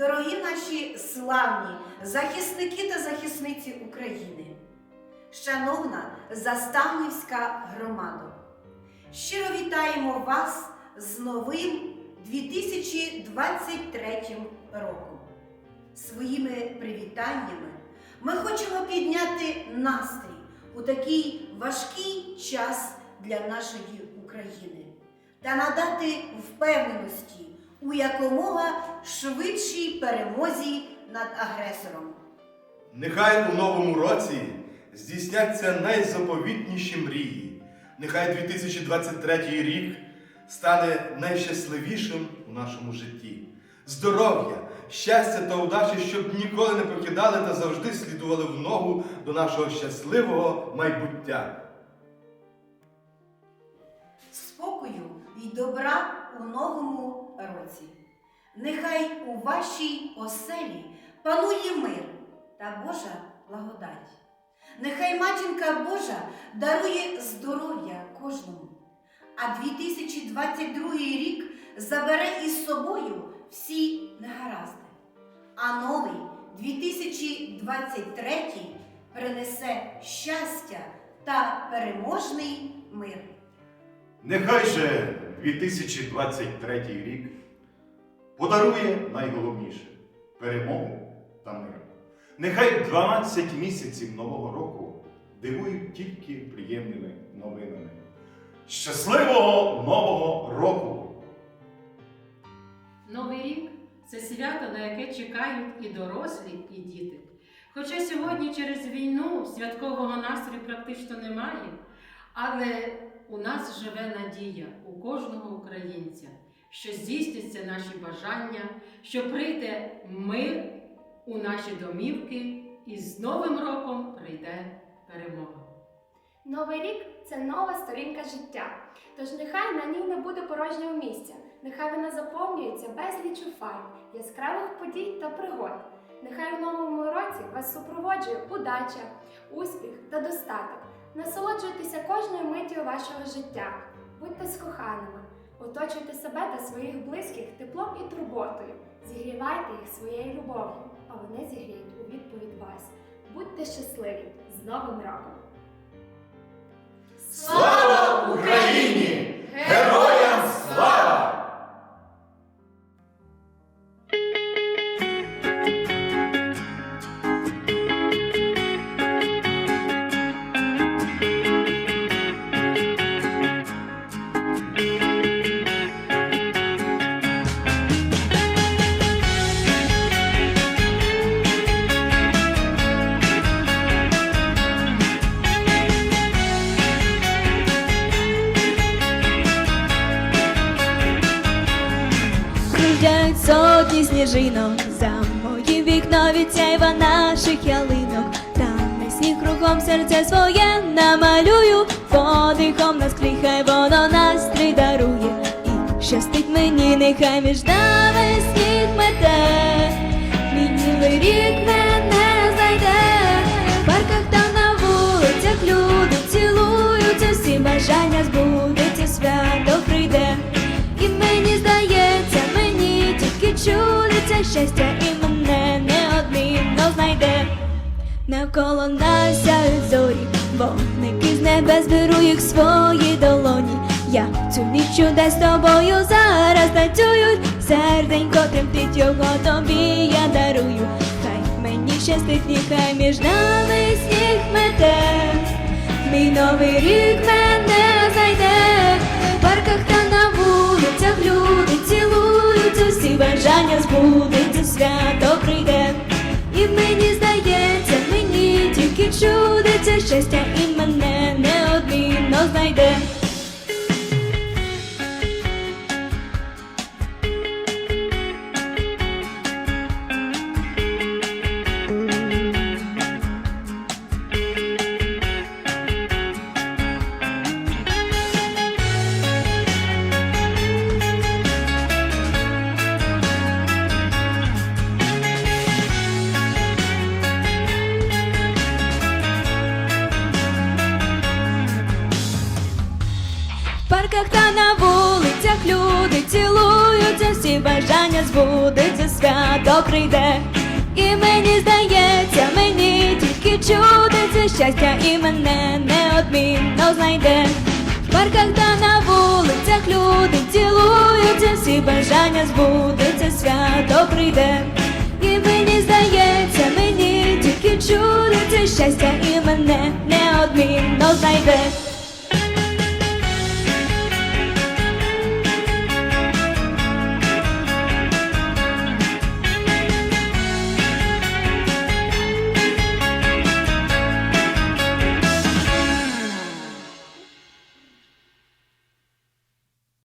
дорогі наші славні захисники та захисниці України, шановна заставнівська громада, щиро вітаємо вас з новим 2023 роком. Своїми привітаннями ми хочемо підняти настрій у такий важкий час для нашої України та надати впевненості у якомога швидшій перемозі над агресором. Нехай у новому році здійсняться найзаповітніші мрії. Нехай 2023 рік стане найщасливішим у нашому житті. Здоров'я, щастя та удачі, щоб ніколи не покидали та завжди слідували в ногу до нашого щасливого майбуття. спокою і добра у новому. Нехай у вашій оселі панує мир та Божа благодать. Нехай матінка Божа дарує здоров'я кожному, а 2022 рік забере із собою всі негаразди. А новий 2023 принесе щастя та переможний мир. Нехай же 2023 рік подарує найголовніше перемогу та мир. Нехай 12 місяців нового року дивують тільки приємними новинами. Щасливого нового року! Новий рік це свято, на яке чекають і дорослі, і діти. Хоча сьогодні через війну святкового настрою практично немає, але у нас живе надія у кожного українця, що здійсняться наші бажання, що прийде мир у наші домівки, і з Новим роком прийде перемога. Новий рік це нова сторінка життя. Тож нехай на ній не буде порожнього місця. Нехай вона заповнюється безлічу фарб, яскравих подій та пригод. Нехай у новому році вас супроводжує удача, успіх та достаток. Насолоджуйтеся кожною миттю вашого життя. Будьте з коханими, оточуйте себе та своїх близьких теплом і турботою. Зігрівайте їх своєю любов'ю, а вони зігріють у відповідь вас. Будьте щасливі з Новим роком! Слава Україні! Сотні сніжинок за мої вікна відсяйва наших ялинок. Там на сніг кругом серце своє намалюю, подихом нас хай воно настрій дарує. І щастить мені, нехай між нами сніг мете. Мінілий рік мене Навколо нас сяють зорі, вогники з небес беру їх свої долоні. Я цю ніч чудес з тобою зараз танцюють, серденько тремтить його тобі я дарую. Хай мені щастить, нехай між нами сніг мете. Мій новий рік мене знайде, в парках та на вулицях люди цілуються, всі бажання збудеться, свято чудиться щастя, і мене неодмінно всі бажання збудеться, свято прийде. І мені здається, мені тільки чудиться щастя і мене неодмінно знайде. В парках та на вулицях люди цілуються, всі бажання збудеться, свято прийде. І мені здається, мені тільки чудиться щастя і мене неодмінно знайде.